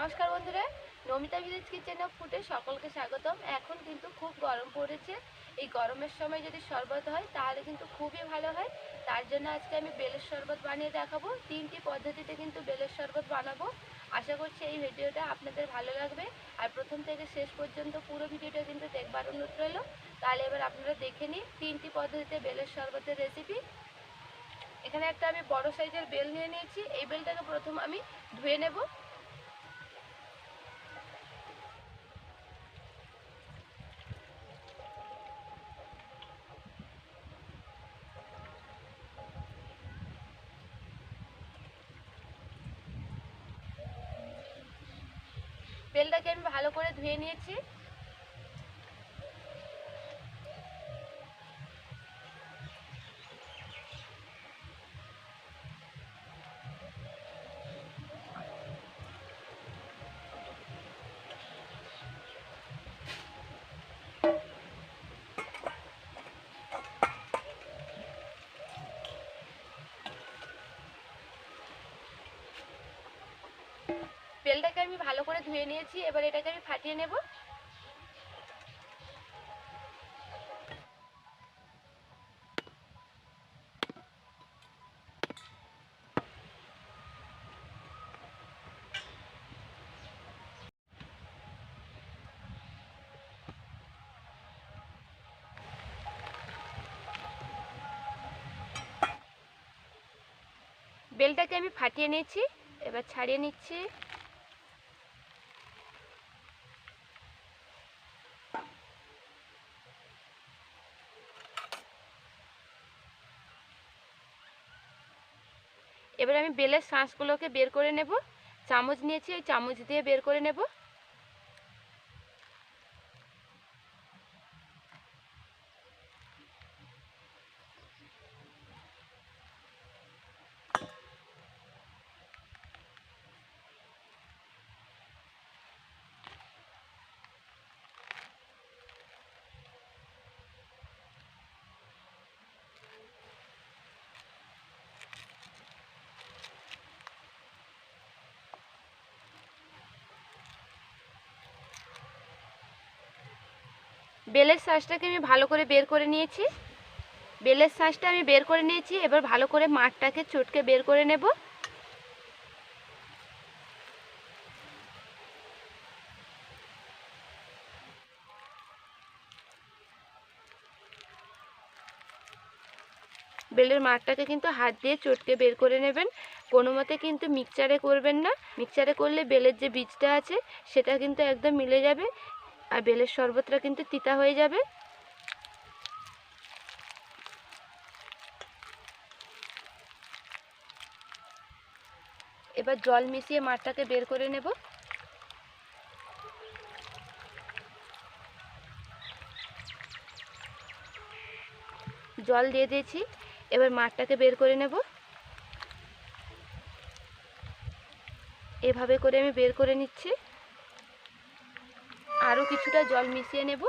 নমস্কার বন্ধুরা। নমিতা ভিলেজ কিচেনে ফুটে সকলকে স্বাগতম। এখন কিন্তু খুব গরম পড়েছে। এই গরমের সময় যদি শরবত হয়, তাহলে কিন্তু খুবই ভালো হয়। তার জন্য আজকে আমি বেলের শরবত বানিয়ে দেখাবো। তিনটি পদ্ধতিতে কিন্তু বেলের শরবত বানাবো। আশা করছি এই ভিডিওটা আপনাদের ভালো লাগবে। আর প্রথম থেকে শেষ পর্যন্ত পুরো ভিডিওটা কিন্তু দেখবার অনুরোধ রইল। তাহলে এবার আপনারা দেখে নিন তিনটি পদ্ধতিতে বেলের শরবতের রেসিপি এখানে একটা আমি বড় সাইজের বেল নিয়ে নিয়েছি। এই বেলটাকে প্রথম আমি ধুয়ে নেব। বেলটাকে আমি ভালো করে ধুয়ে নিয়েছি। বেলটাকে আমি ভালো করে ধুয়ে নিয়েছি, এবার এটাকে আমি ফাটিয়ে নেব। বেলটাকে আমি ফাটিয়ে নিয়েছি, এবার ছাড়িয়ে নিচ্ছি। এবার আমি বেলের শাঁসগুলোকে বের করে নেব। চামচ নিয়েছি, ওই চামচ দিয়ে বের করে নেব। বেলের শাঁসটাকে আমি ভালো করে বের করে নিয়েছি। বেলের শাঁসটা আমি বের করে নিয়েছি, এবার ভালো করে মাঠটাকে চটকে বের করে নেব। বেলের মাঠটাকে কিন্তু হাত দিয়ে চটকে বের করে নেবেন। কোনো মতে কিন্তু মিক্সচারে করবেন না। মিক্সচারে করলে বেলের যে বীজটা আছে, সেটা কিন্তু একদম মিলে যাবে। আর বেলের শরবতটা কিন্তু তিতা হয়ে যাবে। এবার জল মিশিয়ে মাঠটাকে বের করে নেব। জল দিয়ে দিয়েছি, এবার মাঠটাকে বের করে নেব। এভাবে করে আমি বের করে নিচ্ছি। কিছুটা জল মিশিয়ে নেব।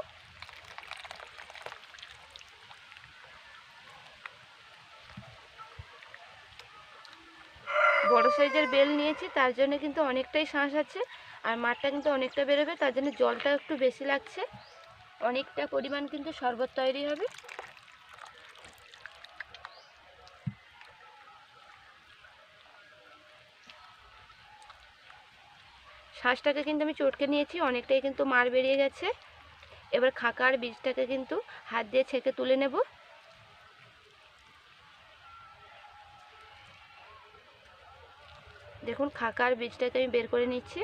বড় সাইজের বেল নিয়েছি, তার জন্য কিন্তু অনেকটাই শাঁস আছে, আর মাঠটা কিন্তু অনেকটা বেরোবে, তার জন্য জলটা একটু বেশি লাগছে। অনেকটা পরিমাণ কিন্তু শরবত তৈরি হবে। শ্বাসটাকে কিন্তু আমি চটকে নিয়েছি, অনেকটাই কিন্তু মার বেরিয়ে গেছে। এবার খাকার বীজটাকে কিন্তু হাত দিয়ে ছেঁকে তুলে নেব। দেখুন, খাকার বীজটাকে আমি বের করে নিচ্ছি।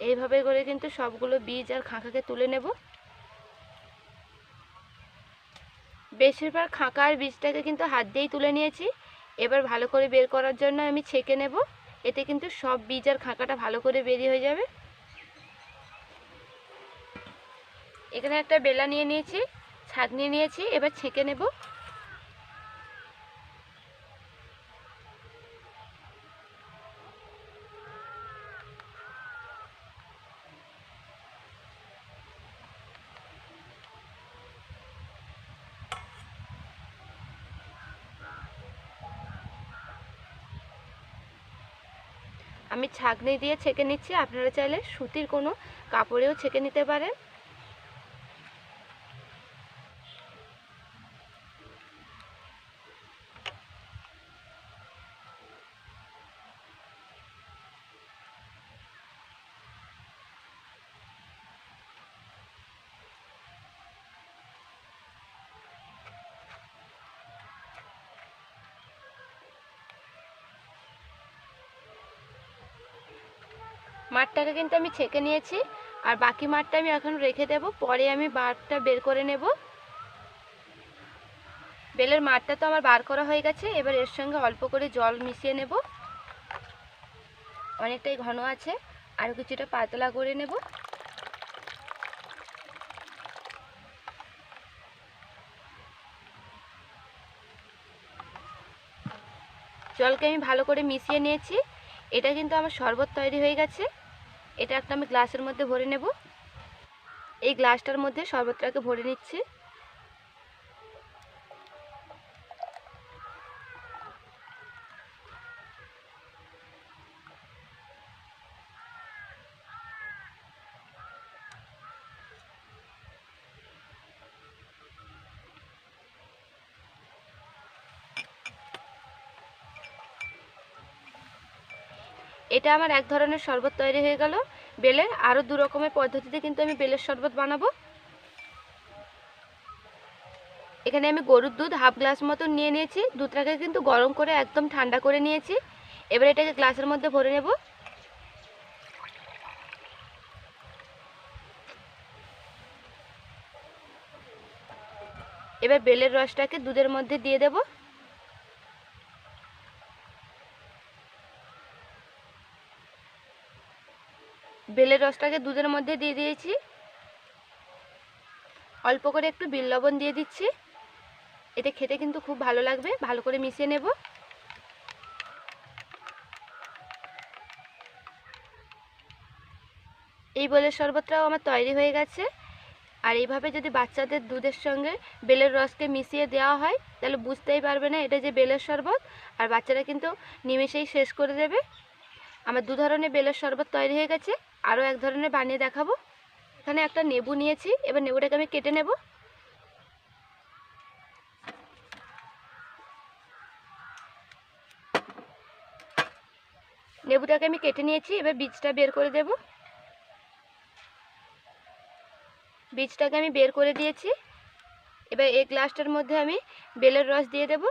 এইভাবে করে কিন্তু সবগুলো বীজ আর খাঁকাকে তুলে নেব। বেশিরভাগ খাঁকার বীজটাকে কিন্তু হাত দিয়েই তুলে নিয়েছি। এবার ভালো করে বের করার জন্য আমি ছেঁকে নেব। এতে কিন্তু সব বীজ আর খাঁকাটা ভালো করে বেরিয়ে হয়ে যাবে। এখানে একটা বেলা নিয়ে নিয়েছি, ছাঁকনি নিয়েছি, এবার ছেঁকে নেব। আমি ছাঁকনি দিয়ে ছেঁকে নিচ্ছি। আপনারা চাইলে সুতির কোনো কাপড়েও ছেঁকে নিতে পারেন। মাঠটাকে কিন্তু আমি ছেঁকে নিয়েছি, আর বাকি মাঠটা আমি এখন রেখে দেব, পরে আমি বারটা বের করে নেব। বেলের মাঠটা তো আমার বার করা হয়ে গেছে, এবার এর সঙ্গে অল্প করে জল মিশিয়ে নেব। অনেকটাই ঘন আছে আরও কিছুটা পাতলা করে নেব। জলকে আমি ভালো করে মিশিয়ে নিয়েছি, এটা কিন্তু আমার শরবত তৈরি হয়ে গেছে। এটা একটা আমি গ্লাসের মধ্যে ভরে নেব। এই গ্লাসটার মধ্যে শরবতটাকে ভরে নিচ্ছি। এটা আমার এক ধরনের শরবত তৈরি হয়ে গেল। বেলের আরও দু রকমের পদ্ধতিতে কিন্তু আমি বেলের শরবত বানাবো। এখানে আমি গরুর দুধ হাফ গ্লাস মতো নিয়ে নিয়েছি। দুধটাকে কিন্তু গরম করে একদম ঠান্ডা করে নিয়েছি। এবার এটাকে গ্লাসের মধ্যে ভরে নেব। এবার বেলের রসটাকে দুধের মধ্যে দিয়ে দেবো। বেলের রসটাকে দুধের মধ্যে দিয়ে দিয়েছি। অল্প করে একটু বিল লবণ দিয়ে দিচ্ছি। এটা খেতে কিন্তু খুব ভালো লাগবে। ভালো করে মিশিয়ে নেব। এই বেলের শরবতটাও আমার তৈরি হয়ে গেছে। আর এইভাবে যদি বাচ্চাদের দুধের সঙ্গে বেলের রসকে মিশিয়ে দেওয়া হয়, তাহলে বুঝতেই পারবে না এটা যে বেলের শরবত। আর বাচ্চারা কিন্তু নিমেষেই শেষ করে দেবে। আমার দু ধরনের বেলের শরবত তৈরি হয়ে গেছে। আরও এক ধরনের বানিয়ে দেখাবো। এখানে একটা নেবু নিয়েছি, এবার নেবুটাকে আমি কেটে নেব। নেবুটাকে আমি কেটে নিয়েছি, এবার বীজটা বের করে দেব। বীজটাকে আমি বের করে দিয়েছি। এবার এই গ্লাসটার মধ্যে আমি বেলের রস দিয়ে দেবো।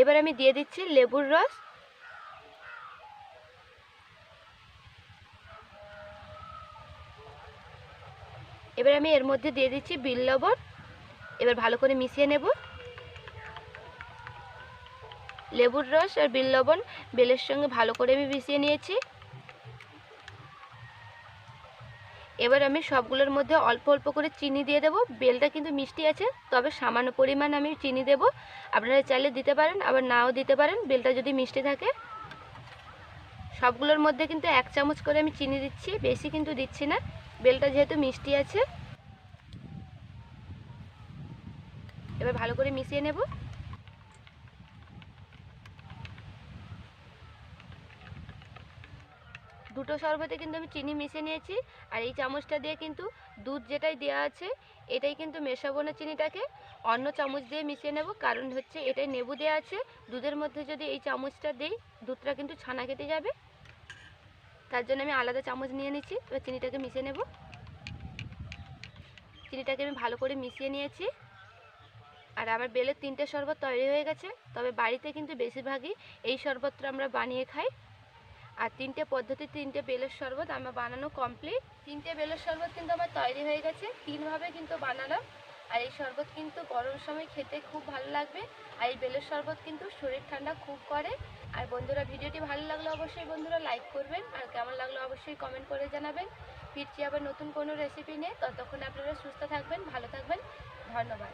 এবার আমি দিয়ে দিচ্ছি লেবুর রস। এবার আমি এর মধ্যে দিয়ে দিচ্ছি বিল লবণ। এবার ভালো করে মিশিয়ে নেব। লেবুর রস আর বিল লবণ, বেলের সঙ্গে ভালো করে আমি মিশিয়ে নিয়েছি। এবার আমি সবগুলোর মধ্যে অল্প অল্প করে চিনি দিয়ে দেবো। বেলটা কিন্তু মিষ্টি আছে, তবে সামান্য পরিমাণ আমি চিনি দেব। আপনারা চাইলে দিতে পারেন, আবার নাও দিতে পারেন, বেলটা যদি মিষ্টি থাকে। সবগুলোর মধ্যে কিন্তু এক চামচ করে আমি চিনি দিচ্ছি, বেশি কিন্তু দিচ্ছি না। বেলটা যেহেতু মিষ্টি আছে, এবার ভালো করে মিশিয়ে নেব। দুটো শরবতে কিন্তু আমি চিনি মিশিয়ে নিয়েছি, আর এই চামচটা দিয়ে কিন্তু দুধ যেটাই দেওয়া আছে, এটাই কিন্তু মেশাবো না চিনিটাকে। অন্য চামচ দিয়ে মিশিয়ে নেব, কারণ হচ্ছে এটাই নেবু দেওয়া আছে। দুধের মধ্যে যদি এই চামচটা দিই, দুধটা কিন্তু ছানা কেটে যাবে। তার জন্য আমি আলাদা চামচ নিয়ে নিচ্ছি, এবার চিনিটাকে মিশিয়ে নেব। চিনিটাকে আমি ভালো করে মিশিয়ে নিয়েছি। আর আমার বেলের তিনটে শরবত তৈরি হয়ে গেছে, তবে বাড়িতে কিন্তু বেশিরভাগই এই শরবতটা আমরা বানিয়ে খাই। আর তিনটে পদ্ধতি, তিনটে বেলের শরবত আমার বানানো কমপ্লিট তিনটে বেলের শরবত কিন্তু আমার তৈরি হয়ে গেছে। তিনভাবে কিন্তু বানালাম। আর এই শরবত কিন্তু গরম সময় খেতে খুব ভালো লাগবে। আর এই বেলের শরবত কিন্তু শরীর ঠান্ডা খুব করে। আর বন্ধুরা, ভিডিওটি ভালো লাগলে অবশ্যই বন্ধুরা লাইক করবেন। আর কেমন লাগল অবশ্যই কমেন্ট করে জানাবেন। ফিরছি আবার নতুন কোনো রেসিপি নিয়ে। ততক্ষণ আপনারা সুস্থ থাকবেন, ভালো থাকবেন। ধন্যবাদ।